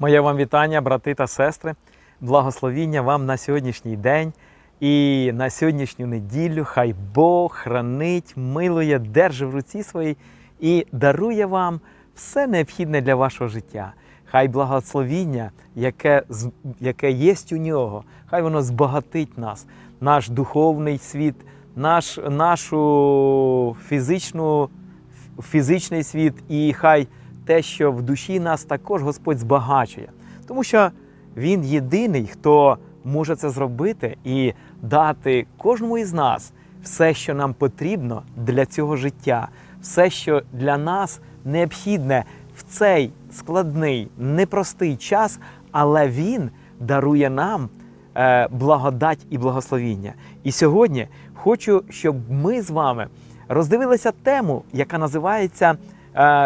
Моє вам вітання, брати та сестри, благословіння вам на сьогоднішній день і на сьогоднішню неділю. Хай Бог хранить, милує, держить в руці своїй і дарує вам все необхідне для вашого життя. Хай благословіння, яке, яке є у нього, хай воно збагатить нас, наш духовний світ, наш, нашу фізичну, фізичний світ, і хай те, що в душі нас також Господь збагачує. Тому що Він єдиний, хто може це зробити і дати кожному із нас все, що нам потрібно для цього життя, все, що для нас необхідне в цей складний, непростий час, але Він дарує нам е, благодать і благословіння. І сьогодні хочу, щоб ми з вами роздивилися тему, яка називається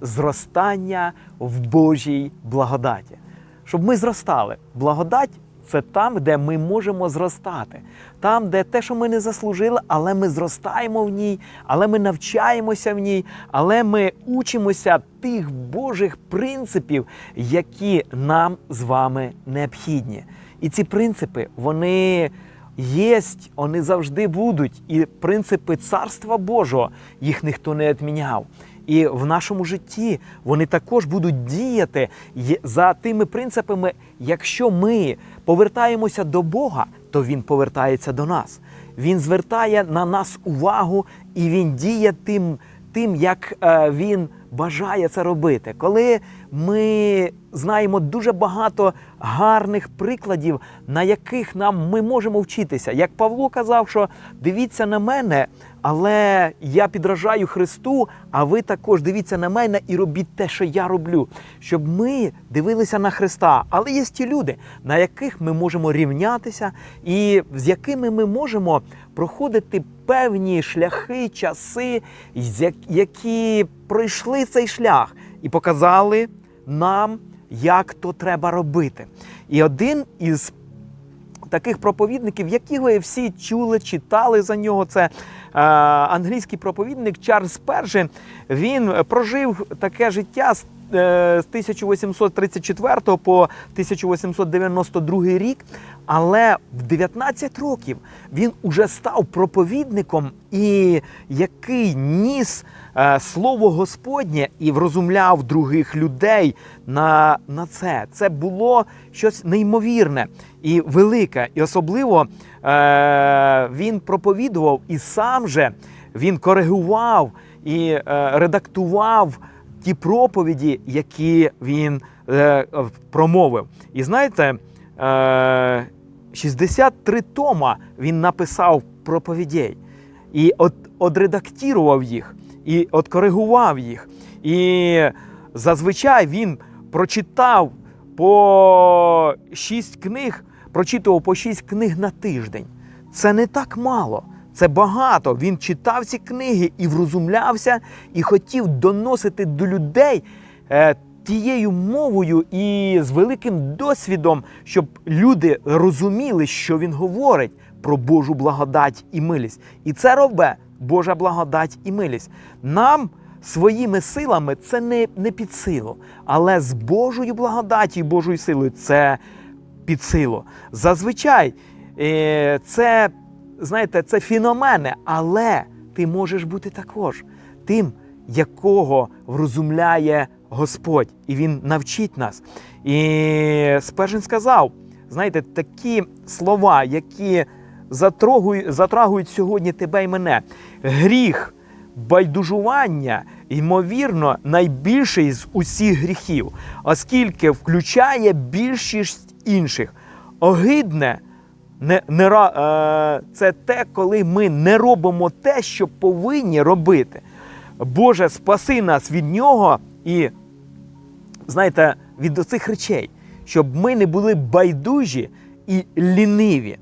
зростання в Божій благодаті. Щоб ми зростали. Благодать це там, де ми можемо зростати, там, де те, що ми не заслужили, але ми зростаємо в ній, але ми навчаємося в ній, але ми учимося тих Божих принципів, які нам з вами необхідні. І ці принципи, вони єсть, вони завжди будуть. І принципи Царства Божого їх ніхто не відміняв. І в нашому житті вони також будуть діяти за тими принципами, якщо ми повертаємося до Бога, то Він повертається до нас. Він звертає на нас увагу і він діє тим, тим як е, він бажає це робити. Коли ми знаємо дуже багато гарних прикладів, на яких нам ми можемо вчитися. Як Павло казав, що дивіться на мене, але я підражаю Христу, а ви також дивіться на мене і робіть те, що я роблю. Щоб ми дивилися на Христа. Але є ті люди, на яких ми можемо рівнятися, і з якими ми можемо проходити певні шляхи, часи, які пройшли цей шлях і показали нам, як то треба робити. І один із таких проповідників, які ви всі чули, читали за нього. Це англійський проповідник Чарльз Перший. Він прожив таке життя е, з 1834 по 1892 рік. Але в 19 років він уже став проповідником, і який ніс е, слово Господнє і врозумляв других людей на, на це. Це було щось неймовірне і велике. І особливо е, він проповідував і сам же він коригував і е, редактував ті проповіді, які він е, промовив. І знаєте, е, 63 тома він написав проповідей і от, одредактував їх, і откоригував їх. І зазвичай він прочитав по 6 книг, прочитував по 6 книг на тиждень. Це не так мало. Це багато. Він читав ці книги і врозумлявся, і хотів доносити до людей е, тією мовою і з великим досвідом, щоб люди розуміли, що він говорить про Божу благодать і милість. І це робить Божа благодать і милість. Нам своїми силами це не, не під силу, але з Божою благодаті і Божою силою це під силу. Зазвичай е, це, знаєте, це феномени, але ти можеш бути також тим, якого врозумляє Господь, і Він навчить нас. І Спержин сказав: знаєте, такі слова, які затрагують, затрагують сьогодні тебе і мене. Гріх, байдужування, ймовірно, найбільший з усіх гріхів, оскільки включає більшість інших. Огидне не, не, е, це те, коли ми не робимо те, що повинні робити. Боже, спаси нас від нього і, знаєте, від оцих речей, щоб ми не були байдужі і ліниві. Е,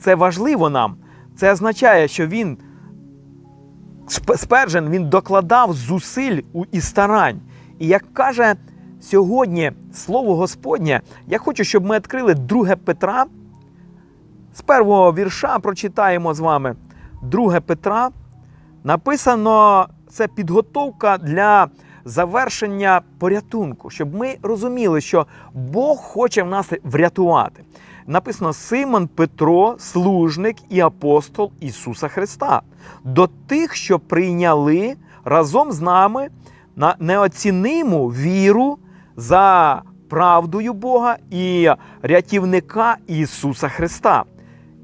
це важливо нам. Це означає, що він Спержен він докладав зусиль і старань. І як каже сьогодні слово Господнє, я хочу, щоб ми відкрили 2 Петра. З першого вірша прочитаємо з вами 2 Петра. Написано, це підготовка для завершення порятунку, щоб ми розуміли, що Бог хоче в нас врятувати. Написано Симон Петро, служник і апостол Ісуса Христа, до тих, що прийняли разом з нами на неоціниму віру за правдою Бога і рятівника Ісуса Христа.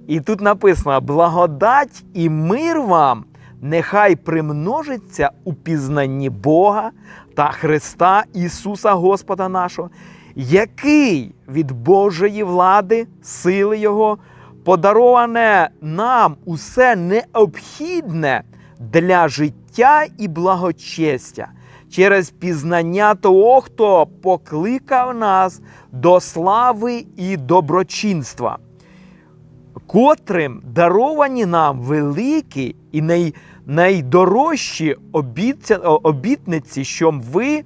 І тут написано: благодать і мир вам нехай примножиться у пізнанні Бога та Христа Ісуса Господа нашого, який від Божої влади, сили Його, подароване нам усе необхідне для життя і благочестя через пізнання того, хто покликав нас до слави і доброчинства котрим даровані нам великі і най, найдорожчі обіця, обітниці, щоб ви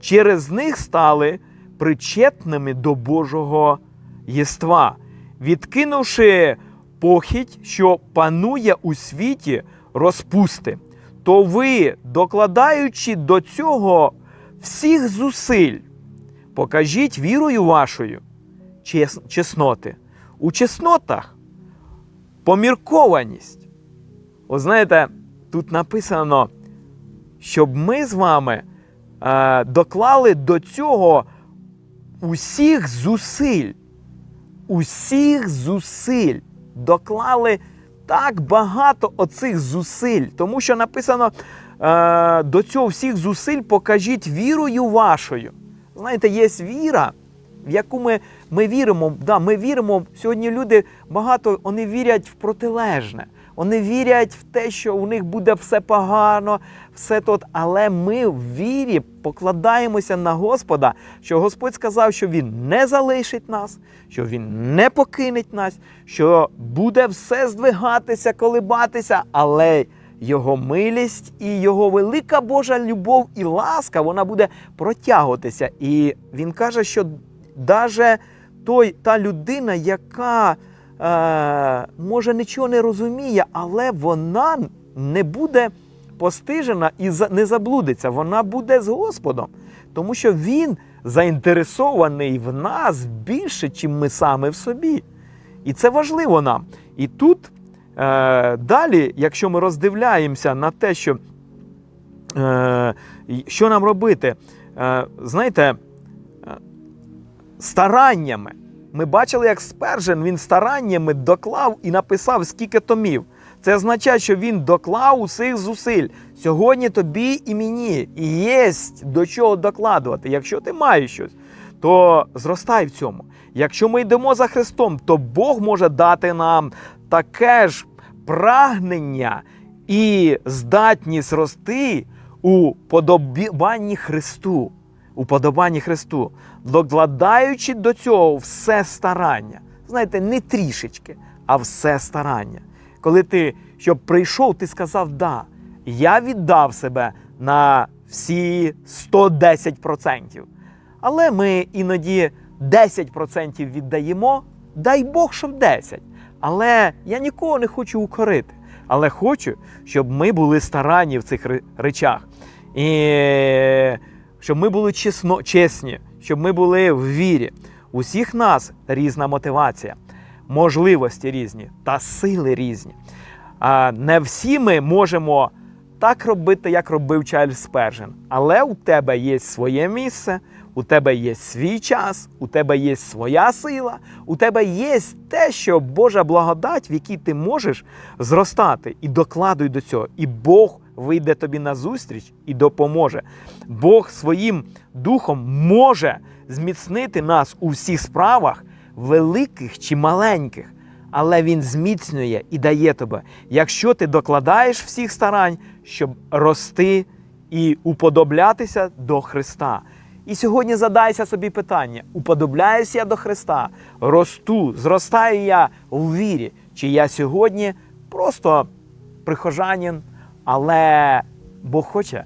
через них стали причетними до Божого єства, відкинувши похідь, що панує у світі розпусти, то ви, докладаючи до цього всіх зусиль, покажіть вірою вашою чесноти. У чеснотах поміркованість. О, знаєте, тут написано, щоб ми з вами е, доклали до цього усіх зусиль. Усіх зусиль доклали так багато оцих зусиль. Тому що написано е, до цього всіх зусиль покажіть вірою вашою. Знаєте, є віра, в яку ми, ми віримо. Да, ми віримо. Сьогодні люди багато вони вірять в протилежне. Вони вірять в те, що у них буде все погано, все тут. Але ми в вірі покладаємося на Господа, що Господь сказав, що Він не залишить нас, що Він не покинеть нас, що буде все здвигатися, колибатися, але його милість і його велика Божа любов і ласка, вона буде протягуватися. І він каже, що даже той, та людина, яка може нічого не розуміє, але вона не буде постижена і не заблудиться. Вона буде з Господом, тому що Він заінтересований в нас більше, чим ми саме в собі. І це важливо нам. І тут е, далі, якщо ми роздивляємося на те, що, е, що нам робити, е, знаєте, е, стараннями. Ми бачили, як Спержен він стараннями доклав і написав скільки томів. Це означає, що він доклав усіх зусиль. Сьогодні тобі і мені є до чого докладувати. Якщо ти маєш щось, то зростай в цьому. Якщо ми йдемо за Христом, то Бог може дати нам таке ж прагнення і здатність рости у подобанні Христу. У подобанні Христу, докладаючи до цього все старання. Знаєте, не трішечки, а все старання. Коли ти щоб прийшов, ти сказав, да, я віддав себе на всі 110%. Але ми іноді 10% віддаємо, дай Бог, щоб 10%. Але я нікого не хочу укорити. Але хочу, щоб ми були старанні в цих речах. І щоб ми були чесно, чесні, щоб ми були в вірі. Усіх нас різна мотивація, можливості різні та сили різні. Не всі ми можемо так робити, як робив Чарльз Спержен. Але у тебе є своє місце, у тебе є свій час, у тебе є своя сила, у тебе є те, що Божа благодать, в якій ти можеш зростати, і докладуй до цього. І Бог вийде тобі на зустріч і допоможе. Бог своїм духом може зміцнити нас у всіх справах, великих чи маленьких але він зміцнює і дає тебе, якщо ти докладаєш всіх старань, щоб рости і уподоблятися до Христа. І сьогодні задайся собі питання: уподобляюся я до Христа, росту, зростаю я у вірі, чи я сьогодні просто прихожанин, але Бог хоче,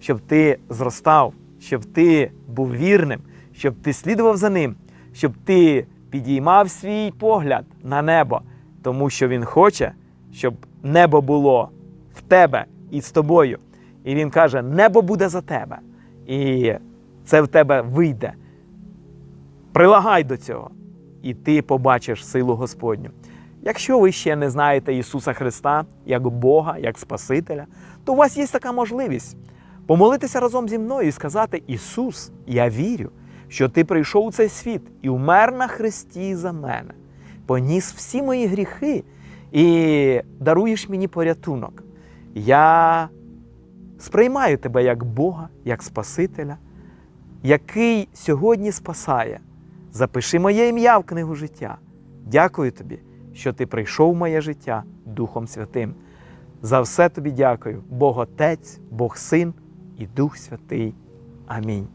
щоб ти зростав, щоб ти був вірним, щоб ти слідував за ним, щоб ти підіймав свій погляд на небо, тому що Він хоче, щоб небо було в тебе і з тобою. І він каже: небо буде за тебе. І це в тебе вийде. Прилагай до цього, і ти побачиш силу Господню. Якщо ви ще не знаєте Ісуса Христа як Бога, як Спасителя, то у вас є така можливість помолитися разом зі мною і сказати: Ісус, я вірю, що Ти прийшов у цей світ і умер на Христі за мене, поніс всі мої гріхи і даруєш мені порятунок. Я сприймаю тебе як Бога, як Спасителя, який сьогодні спасає. Запиши моє ім'я в книгу життя. Дякую тобі, що ти прийшов в моє життя Духом Святим. За все тобі дякую, Бог Отець, Бог Син і Дух Святий. Амінь.